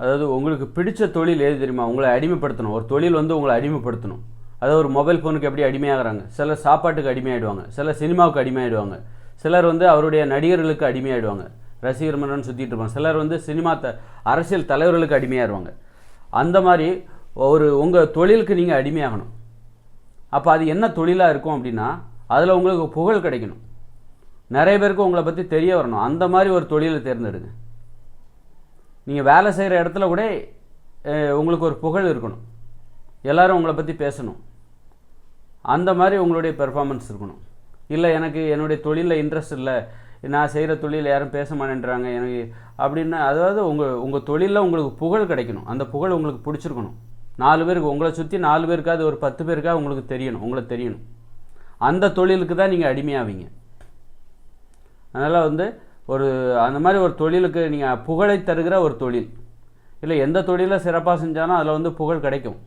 அதாவது உங்களுக்கு பிடிச்ச தொழில் எது தெரியுமா? உங்களை அடிமைப்படுத்தணும். ஒரு தொழில் வந்து உங்களை அடிமைப்படுத்தணும். அதாவது ஒரு மொபைல் ஃபோனுக்கு எப்படி அடிமையாகிறாங்க? சிலர் சாப்பாட்டுக்கு அடிமையாயிடுவாங்க. சிலர் சினிமாவுக்கு அடிமையாயிடுவாங்க. சிலர் வந்து அவருடைய நடிகர்களுக்கு அடிமையாயிடுவாங்க. ரசிகர் மன்னன் சுற்றிட்டு இருப்பாங்க. சிலர் வந்து சினிமா த அரசியல் தலைவர்களுக்கு அடிமையாயிருவாங்க. அந்த மாதிரி ஒரு உங்கள் தொழிலுக்கு நீங்கள் அடிமையாகணும். அப்போ அது என்ன தொழிலாக இருக்கும் அப்படின்னா அதில் உங்களுக்கு புகழ் கிடைக்கணும். நிறைய பேருக்கு உங்களை பற்றி தெரிய வரணும். அந்த மாதிரி ஒரு தொழிலை தேர்ந்தெடுங்க. நீங்கள் வேலை செய்கிற இடத்துல கூட உங்களுக்கு ஒரு புகழ் இருக்கணும். எல்லோரும் உங்களை பற்றி பேசணும். அந்த மாதிரி உங்களுடைய பெர்ஃபார்மன்ஸ் இருக்கணும். இல்லை எனக்கு என்னுடைய தொழிலில் இன்ட்ரெஸ்ட் இல்லை. நான் செய்கிற தொழில் யாரும் பேச மாட்டேன்றாங்க எனக்கு அப்படின்னா அதாவது உங்கள் உங்கள் தொழிலில் உங்களுக்கு புகழ் கிடைக்கணும். அந்த புகழ் உங்களுக்கு பிடிச்சிருக்கணும். நாலு பேருக்கு உங்களை சுற்றி நாலு பேருக்காவது ஒரு பத்து பேருக்காக உங்களுக்கு தெரியணும் உங்களை தெரியணும். அந்த தொழிலுக்கு தான் நீங்கள் அடிமையாவீங்க. அதனால் வந்து ஒரு அந்த மாதிரி ஒரு தொழிலுக்கு நீங்கள் புகழை தருகிற ஒரு தொழில். இல்லை எந்த தொழிலை சிறப்பாக செஞ்சாலும் அதில் வந்து புகழ் கிடைக்கும்.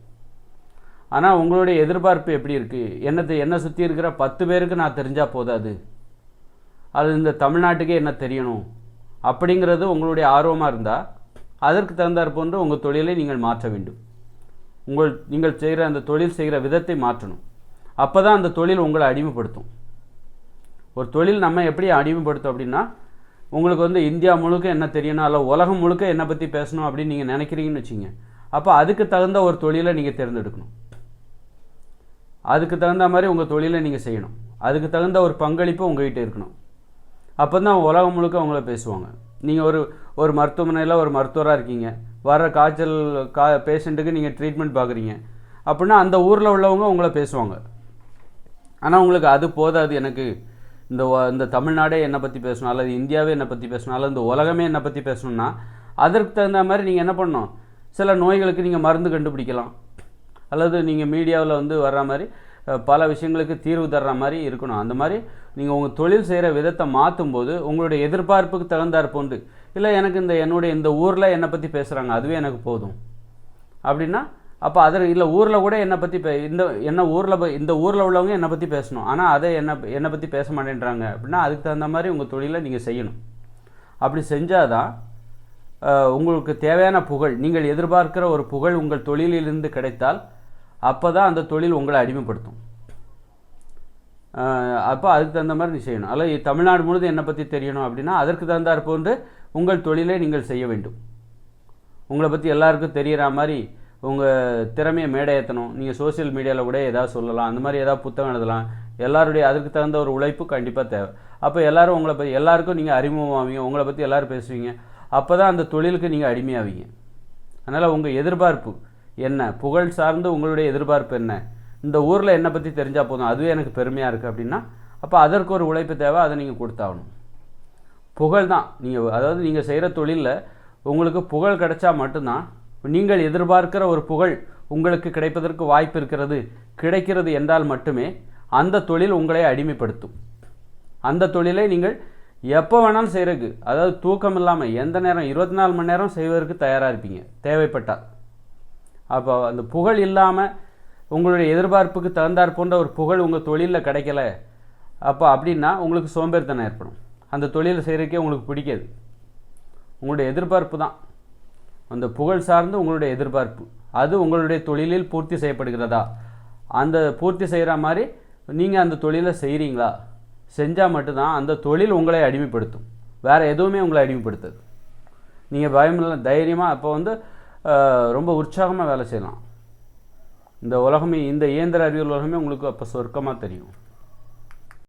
ஆனால் உங்களுடைய எதிர்பார்ப்பு எப்படி இருக்குது என்னத்தை என்ன சுற்றி இருக்கிற பத்து பேருக்கு நான் தெரிஞ்சால் போதாது. அது இந்த தமிழ்நாட்டுக்கே என்ன தெரியணும்? அப்படிங்கிறது உங்களுடைய ஆர்வமாக இருந்தால் அதற்கு தகுந்தாற் போன்று உங்கள் தொழிலை நீங்கள் மாற்ற வேண்டும். உங்கள் நீங்கள் செய்கிற அந்த தொழில் செய்கிற விதத்தை மாற்றணும். அப்போ தான் அந்த தொழில் உங்களை அடிமைப்படுத்தும். ஒரு தொழில் நம்ம எப்படி அடிமைப்படுத்தும் அப்படின்னா உங்களுக்கு வந்து இந்தியா முழுக்க என்ன தெரியணும் அல்ல உலகம் முழுக்க என்னை பற்றி பேசணும் அப்படின்னு நீங்கள் நினைக்கிறீங்கன்னு வச்சுங்க. அப்போ அதுக்கு தகுந்த ஒரு தொழிலை நீங்கள் தேர்ந்தெடுக்கணும். அதுக்கு தகுந்த மாதிரி உங்கள் தொழிலை நீங்கள் செய்யணும். அதுக்கு தகுந்த ஒரு பங்களிப்பு உங்ககிட்ட இருக்கணும். அப்போ தான் உலகம் முழுக்க அவங்கள பேசுவாங்க. நீங்கள் ஒரு ஒரு மருத்துவமனையில் ஒரு மருத்துவராக இருக்கீங்க. வர காய்ச்சல் கா பேஷண்ட்டுக்கு நீங்கள் ட்ரீட்மெண்ட் பார்க்குறீங்க அப்படின்னா அந்த ஊரில் உள்ளவங்க உங்களை பேசுவாங்க. ஆனால் உங்களுக்கு அது போதாது எனக்கு. இந்த இந்த தமிழ்நாடே என்னை பற்றி பேசணும் அல்லது இந்தியாவே என்னை பற்றி பேசணும் அல்லது இந்த உலகமே என்னை பற்றி பேசணும்னா அதற்கு தகுந்த மாதிரி நீங்கள் என்ன பண்ணணும்? சில நோய்களுக்கு நீங்கள் மருந்து கண்டுபிடிக்கலாம். அல்லது நீங்கள் மீடியாவில் வந்து வர்ற மாதிரி பல விஷயங்களுக்கு தீர்வு தர்ற மாதிரி இருக்கணும். அந்த மாதிரி நீங்கள் உங்கள் தொழில் செய்கிற விதத்தை மாற்றும் போது உங்களுடைய எதிர்பார்ப்புக்கு தகுந்தாற் உண்டு இல்லை எனக்கு இந்த என்னுடைய இந்த ஊரில் என்னை பற்றி பேசுகிறாங்க அதுவே எனக்கு போதும். அப்படின்னா அப்போ அதில் இல்லை ஊரில் கூட என்னை பற்றி பே இந்த என்ன ஊரில் இந்த ஊரில் உள்ளவங்க என்னை பற்றி பேசணும். ஆனால் அதை என்ன என்னை பற்றி பேச மாட்டேன்றாங்க அப்படின்னா அதுக்கு தகுந்த மாதிரி உங்கள் தொழிலை நீங்கள் செய்யணும். அப்படி செஞ்சால் தான் உங்களுக்கு தேவையான புகழ் நீங்கள் எதிர்பார்க்கிற ஒரு புகழ் உங்கள் தொழிலிலிருந்து கிடைத்தால் அப்போ தான் அந்த தொழில் உங்களை அடிமைப்படுத்தும். அப்போ அதுக்கு தகுந்த மாதிரி நீ செய்யணும். அல்லது தமிழ்நாடு முழுதும் என்னை பற்றி தெரியணும் அப்படின்னா அதற்கு தகுந்தாற் போன்று உங்கள் தொழிலை நீங்கள் செய்ய வேண்டும். உங்களை பற்றி எல்லாருக்கும் தெரிகிற மாதிரி உங்கள் திறமையை மேடை ஏற்றணும் நீங்கள் சோஷியல் மீடியாவில் கூட ஏதாவது சொல்லலாம். அந்த மாதிரி ஏதாவது புத்தகம் எழுதலாம். எல்லாருடைய அதுக்கு தகுந்த ஒரு உழைப்பு கண்டிப்பாக தேவை. அப்போ எல்லோரும் உங்களை பற்றி எல்லாருக்கும் நீங்கள் அறிமுகமாவீங்க. உங்களை பற்றி எல்லோரும் பேசுவீங்க. அப்போ தான் அந்த தொழிலுக்கு நீங்கள் அடிமையாவீங்க. அதனால் உங்கள் எதிர்பார்ப்பு என்ன? புகழ் சார்ந்து உங்களுடைய எதிர்பார்ப்பு என்ன? இந்த ஊரில் என்னை பற்றி தெரிஞ்சால் போதும். அதுவே எனக்கு பெருமையாக இருக்குது அப்படின்னா அப்போ அதற்கு ஒரு உழைப்பு தேவை. அதை நீங்கள் கொடுத்தாகணும். புகழ் தான். நீங்கள் அதாவது நீங்கள் செய்கிற தொழிலில் உங்களுக்கு புகழ் கிடைச்சா மட்டும்தான் நீங்கள் எதிர்பார்க்கிற ஒரு புகழ் உங்களுக்கு கிடைப்பதற்கு வாய்ப்பு இருக்கிறது. கிடைக்கிறது என்றால் மட்டுமே அந்த தொழில் உங்களை அடிமைப்படுத்தும். அந்த தொழிலை நீங்கள் எப்போ வேணாலும் செய்கிறதுக்கு அதாவது தூக்கம் இல்லாமல் எந்த நேரம் இருபத்தி நாலு மணி நேரம் செய்வதற்கு தயாராக இருப்பீங்க. தேவைப்பட்டால். அப்போ அந்த புகழ் இல்லாமல் உங்களுடைய எதிர்பார்ப்புக்கு தகுந்தார் போன்ற ஒரு புகழ் உங்கள் தொழிலில் கிடைக்கல அப்போ அப்படின்னா உங்களுக்கு சோம்பேறித்தனம் ஏற்படும். அந்த தொழிலை செய்கிறதுக்கே உங்களுக்கு பிடிக்காது. உங்களுடைய எதிர்பார்ப்பு தான். அந்த புகழ் சார்ந்து உங்களுடைய எதிர்பார்ப்பு. அது உங்களுடைய தொழிலில் பூர்த்தி செய்யப்படுகிறதா? அந்த பூர்த்தி செய்கிற மாதிரி நீங்கள் அந்த தொழிலை செய்கிறீங்களா செஞ்சால் மட்டும்தான் அந்த தொழில் உங்களை அடிமைப்படுத்தும். வேறு எதுவுமே உங்களை அடிமைப்படுத்தாது. நீங்கள் பயமில்ல தைரியமாக அப்போ வந்து ரொம்ப உற்சாகமாக வேலை செய்யலாம். இந்த உலகமே இந்த இயந்திர அறிவியல் உலகமே உங்களுக்கு அப்போ சொர்க்கமாக தெரியும்.